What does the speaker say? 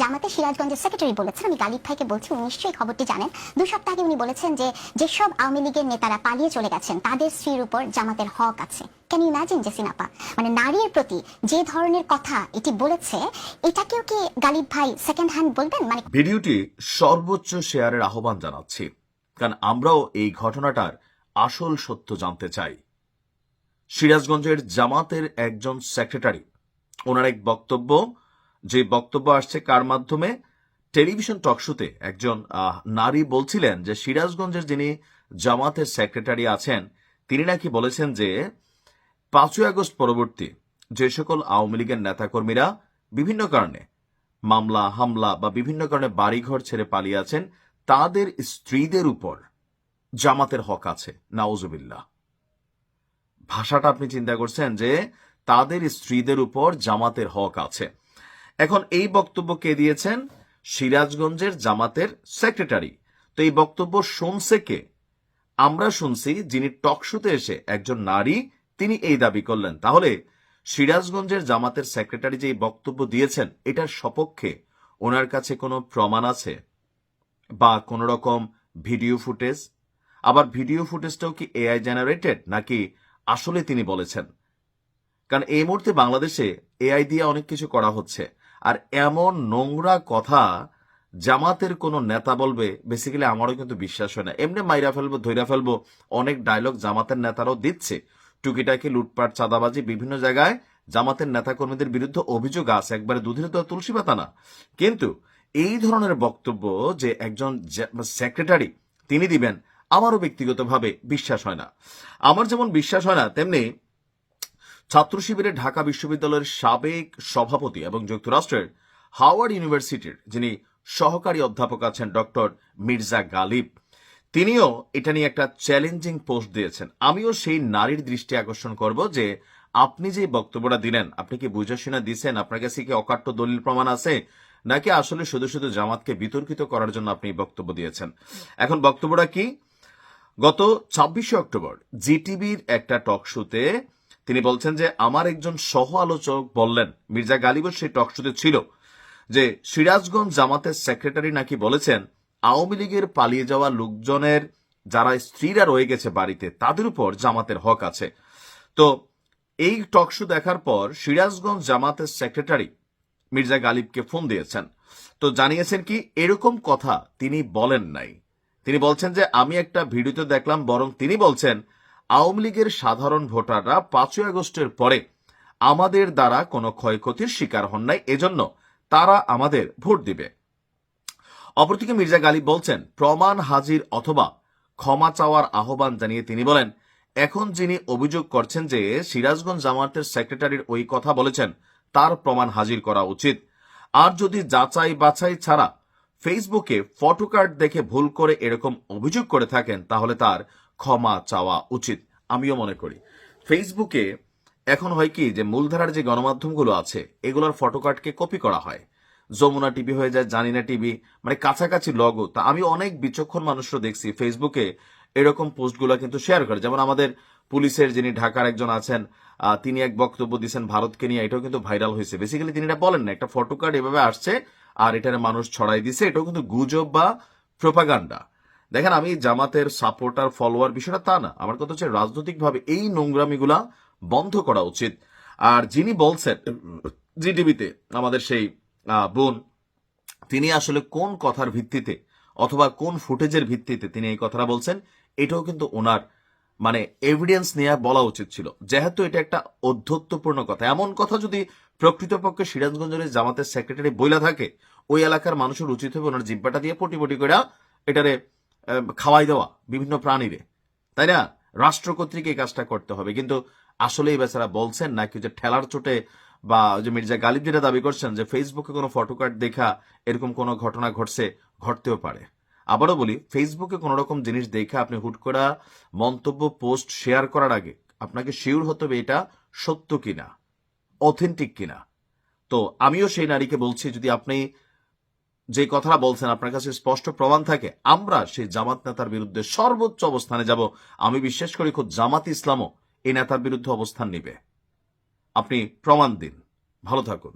জামাতের সিরাজগঞ্জের সেক্রেটারি বলেছেন, আমি গালিব ভাইকে বলছি, উনি নিশ্চয়ই খবরটি জানেন। দুই সপ্তাহ আগে উনি বলেছেন যে, যেসব আওয়ামী লীগের নেতারা পালিয়ে চলে গেছেন, তাদের স্ত্রীর উপর জামাতের হক আছে। ক্যান ইমাজিন জেসিনাপা মানে নারীর প্রতি যে ধরনের কথা এটি বলেছে, এটাকেও কি গালিব ভাই সেকেন্ড হ্যান্ড বলবেন? মানে ভিডিওটি সর্বোচ্চ শেয়ারের আহ্বান জানাচ্ছি, কারণ আমরাও এই ঘটনাটার আসল সত্য জানতে চাই। সিরাজগঞ্জের জামাতের একজন সেক্রেটারি ওনার এক বক্তব্য যে বক্তব্য আসছে কার মাধ্যমে? টেলিভিশন টকশোতে একজন নারী বলছিলেন যে সিরাজগঞ্জের যিনি জামাতের সেক্রেটারি আছেন, তিনি নাকি বলেছেন যে পাঁচই আগস্ট পরবর্তী যে সকল আওয়ামী লীগের নেতাকর্মীরা বিভিন্ন কারণে মামলা, হামলা বা বিভিন্ন কারণে বাড়িঘর ছেড়ে পালিয়ে আছেন, তাদের স্ত্রীদের উপর জামাতের হক আছে। নাউজুবিল্লাহ। ভাষাটা আপনি চিন্তা করছেন যে তাদের স্ত্রীদের উপর জামাতের হক আছে। এখন এই বক্তব্য কে দিয়েছেন? সিরাজগঞ্জের জামাতের সেক্রেটারি। তো এই বক্তব্য শুনছে কে? আমরা শুনছি যিনি টকশোতে এসে একজন নারী, তিনি এই দাবি করলেন। তাহলে সিরাজগঞ্জের জামাতের সেক্রেটারি যে বক্তব্য দিয়েছেন, এটার সপক্ষে ওনার কাছে কোনো প্রমাণ আছে? বা কোনো রকম ভিডিও ফুটেজ? আবার ভিডিও ফুটেজটাও কি এআই জেনারেটেড, নাকি আসলে তিনি বলেছেন? কারণ এই মুহূর্তে বাংলাদেশে এআই দিয়ে অনেক কিছু করা হচ্ছে। আর এমন নোংরা কথা জামাতের কোন নেতা বলবে বেসিক্যালি আমারও কিন্তু বিশ্বাস হয় না। এমনি মাইরা ফেলব ধৈরা ফেলব, অনেক ডায়লগ জামাতের নেতারাও দিচ্ছে। টুকিটাকি লুটপাট, চাঁদাবাজি বিভিন্ন জায়গায় জামাতের নেতাকর্মীদের বিরুদ্ধে অভিযোগ আছে। একবারে দুধের তো তুলসী পাতা না। কিন্তু এই ধরনের বক্তব্য যে একজন সেক্রেটারি তিনি দিবেন, আমারও ব্যক্তিগতভাবে বিশ্বাস হয় না। আমার যেমন বিশ্বাস হয় না, তেমনি ছাত্র শিবিরের ঢাকা বিশ্ববিদ্যালয়ের সাবেক সভাপতি এবং যুক্তরাষ্ট্রের হাওয়ার্ড ইউনিভার্সিটির, যিনি সহকারী অধ্যাপক আছেন ডক্টর মির্জা গালিব, তিনিও এটা নিয়ে একটা চ্যালেঞ্জিং পোস্ট দিয়েছেন। আমিও সেই নারীর দৃষ্টি আকর্ষণ করব যে আপনি যে বক্তব্যটা দিলেন, আপনি কি বুঝে শুনে দিচ্ছেন আপনার কাছে কি অকাট্য দলিল প্রমাণ আছে? নাকি আসলে শুধু শুধু জামাতকে বিতর্কিত করার জন্য আপনি বক্তব্য দিয়েছেন? এখন বক্তব্যটা কি? গত ছাব্বিশে অক্টোবর, জিটিভির একটা টক শোতে তিনি বলছেন যে, আমার একজন সহ আলোচক বললেন, মির্জা গালিবও সেই টক শোতে ছিল, যে সিরাজগঞ্জ জামাতের সেক্রেটারি নাকি বলেছেন, আওয়ামী লীগের পালিয়ে যাওয়া লোকজনের যারা স্ত্রীরা রয়ে গেছে বাড়িতে, তাদের উপর জামাতের হক আছে। তো এই টক শো দেখার পর সিরাজগঞ্জ জামাতের সেক্রেটারি মির্জা গালিবকে ফোন দিয়েছেন। তো জানিয়েছেন কি, এরকম কথা তিনি বলেন নাই। তিনি বলছেন যে, আমি একটা ভিডিওতে দেখলাম, বরং তিনি বলছেন আওয়ামী লীগের সাধারণ ভোটাররা পাঁচই আগস্টের পরে আমাদের দ্বারা কোনো ক্ষয়ক্ষতির শিকার হন নাই, এজন্য তারা আমাদের ভোট দিবে। অপরদিকে মির্জা গালিব বলছেন, প্রমাণ হাজির অথবা ক্ষমা চাওয়ার আহ্বান জানিয়ে তিনি বলেন, এখন যিনি অভিযোগ করছেন যে সিরাজগঞ্জ জামায়াতের সেক্রেটারির ওই কথা বলেছেন, তার প্রমাণ হাজির করা উচিত। আর যদি যাচাই বাছাই ছাড়া ফেসবুকে ফটোকার্ড দেখে ভুল করে এরকম অভিযোগ করে থাকেন, তাহলে তার ক্ষমা চাওয়া উচিত, আমিও মনে করি। ফেসবুকে এখন হয় কি যে মূলধারার যে গণমাধ্যমগুলো আছে, এগুলোর ফটোকার্ডকে কপি করা হয়। যমুনা টিভি হয়ে যায়, জানিনা টিভি মানে কাছাকাছি লগো তা আমি অনেক বিচক্ষণ মানুষও দেখছি ফেসবুকে এরকম পোস্টগুলো কিন্তু শেয়ার করে। যেমন আমাদের পুলিশের যিনি ঢাকার একজন আছেন তিনি এক বক্তব্য দিয়েছেন ভারতকে নিয়ে, এটাও কিন্তু ভাইরাল হয়েছে। বেসিক্যালি তিনি এটা বলেন না, একটা ফটোকার্ড এভাবে আসছে আর এটার মানুষ ছড়াই দিছে, এটাও কিন্তু গুজব বা প্রোপাগান্ডা দেখেন, আমি জামাতের সাপোর্টার ফলোয়ার বিষয়টা তা না। আমার কথা হচ্ছে রাজনৈতিকভাবে এই নোংরামিগুলা বন্ধ করা উচিত। আর যিনি বলছেন জিটিভিতে আমাদের সেই বোন, তিনি আসলে কোন কথার ভিত্তিতে অথবা কোন ফুটেজের ভিত্তিতে তিনি এই কথাটা বলছেন, এটাও কিন্তু ওনার মানে এভিডেন্স নিয়ে বলা উচিত ছিল। যেহেতু এটা একটা অধ্যত্বপূর্ণ কথা। এমন কথা যদি প্রকৃতপক্ষে সিরাজগঞ্জের জামাতের সেক্রেটারি বইলা থাকে, ওই এলাকার মানুষের উচিত হবে ওনার জিব্বাটা দিয়ে পটি পটি করে এটারে খাওয়াই দেওয়া বিভিন্ন প্রাণীরে। তাই না? রাষ্ট্র কর্তৃক এই কাজটা করতে হবে। কিন্তু আসলে এই বেচারা বলছেন নাকি যে ঠেলার চোটে বা যে মির্জা গালিব যেটা দাবি করছেন যে ফেসবুকে কোনো ফটোকার্ড দেখা এরকম কোনো ঘটনা ঘটছে, ঘটতেও পারে। আবারও বলি, ফেসবুকে কোনো রকম জিনিস দেখে আপনি হুট করা মন্তব্য, পোস্ট শেয়ার করার আগে আপনাকে শিওর হতে হবে এটা সত্য কিনা, অথেন্টিক কিনা। তো আমিও সেই নারীকে বলছি, যদি আপনি যে কথাটা বলছেন, আপনার কাছে স্পষ্ট প্রমাণ থাকে, আমরা সেই জামাত নেতার বিরুদ্ধে সর্বোচ্চ অবস্থানে যাব। আমি বিশ্বাস করি খুব জামাত ইসলামও এই নেতার বিরুদ্ধে অবস্থান নিবে। আপনি প্রমাণ দিন। ভালো থাকুন।